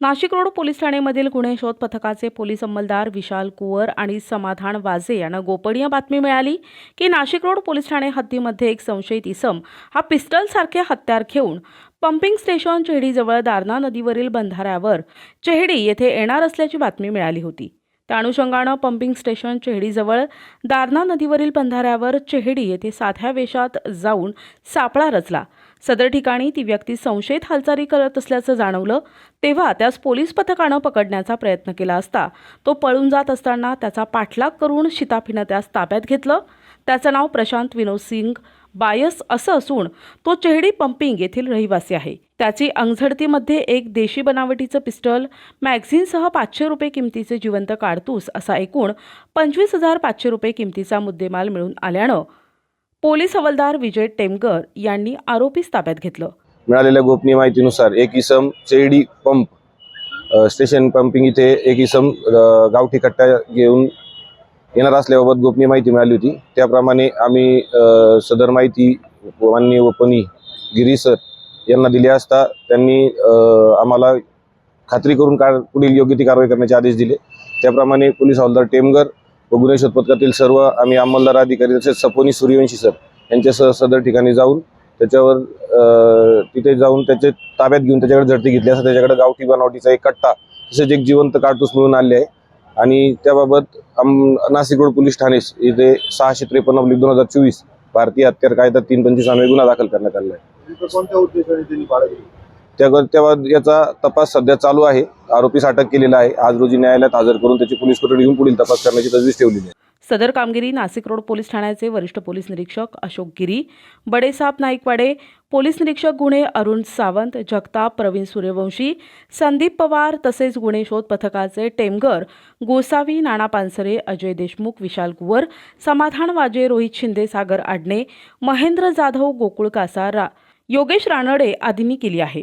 Nashik road police ठाणेमधील गुन्हे शोध पथकाचे पोलीस अंमलदार विशाल कुवर आणि समाधान वाजे यांना गोपनीय बातमी मिळाली की नाशिक रोड पोलीस ठाणे हद्दीमध्ये एक संशयित इसम हा पिस्टलसारखे हत्यार घेऊन पंपिंग स्टेशन चेहडीजवळ दारणा नदीवरील बंधाऱ्यावर चेहडी येथे येणार असल्याची बातमी मिळाली होती. त्या अनुषंगानं पंपिंग स्टेशन चेहडीजवळ दारणा नदीवरील बंधाऱ्यावर चेहडी येथे साध्या वेशात जाऊन सापळा रचला. सदर ठिकाणी ती व्यक्ती संशयित हालचाली करत असल्याचं जाणवलं तेव्हा त्यास पोलीस पथकानं पकडण्याचा प्रयत्न केला असता. तो पळून जात असताना त्याचा पाठलाग करून शिताफीनं त्यास ताब्यात घेतलं. त्याचं नाव प्रशांत विनोद सिंग. बायस असं असून तो चेहडी पंपिंग येथील रहिवासी आहे. त्याची अंगझडतीमध्ये एक देशी बनावटीचं पिस्टल मॅगझिनसह पाचशे रुपये किमतीचे जिवंत काडतूस असा एकूण पंचवीस हजार पाचशे रुपये किमतीचा मुद्देमाल मिळून आल्यानं पोलीस हवालदार विजय टेमकर यांनी आरोपीस ताब्यात घेतलं. मिळालेल्या गोपनीय माहितीनुसार एक इसम चेडी पंप अ, स्टेशन पंपिंग इथे एक इसम अ, गावठी कट्टा घेऊन येणार असल्याबाबत गोपनीय माहिती मिळाली होती. त्याप्रमाणे आम्ही अ, सदर माहिती माननीय वपनी गिरी सर यांना दिली असता त्यांनी अ, आम्हाला खात्री करून का पुढील योग्य ती कारवाई करण्याचे आदेश दिले. त्याप्रमाणे पोलीस हवालदार टेमगर व गुन्हे शोध पथकातील सर्व आम्ही अंमलदार अधिकारी तसेच सपोनी सूर्यवंशी सर यांच्यासह सदर ठिकाणी जाऊन त्याच्यावर तिथे जाऊन त्याचे ताब्यात घेऊन त्याच्याकडे झडती घेतली. असं त्याच्याकडे गावठी बनावटीचा एक कट्टा तसेच एक जिवंत काटूस मिळून आले आहे. आणि त्याबाबत आम नाशिक रोड पोलीस ठाणे इथे सहाशे त्रेपन्न अब्लिक दोन हजार चोवीस भारतीय हत्यार कायदा तीन पंचवीस अन्वये गुन्हा दाखल करण्यात आला आहे. त्या याचा तपास सध्या चालू आहे. आरोपीस अटक केलेला आहे. आज रोजी न्यायालयात हजर करून त्याची पोलीस कोठडी घेऊन पुढील तपास करण्याची तजवीज ठेवलेली आहे. सदर कामगिरी नाशिक रोड पोलीस ठाण्याचे वरिष्ठ पोलीस निरीक्षक अशोक गिरी बडेसाप नाईकवाडे पोलीस निरीक्षक गुन्हे अरुण सावंत जगताप प्रवीण सूर्यवंशी संदीप पवार तसेच गुन्हे शोध पथकाचे टेमगर गोसावी नाना पानसरे अजय देशमुख विशाल कुवर समाधान वाजे रोहित शिंदे सागर आडणे महेंद्र जाधव गोकुळ कासा रा योगेश रानडे आदींनी केली आहे.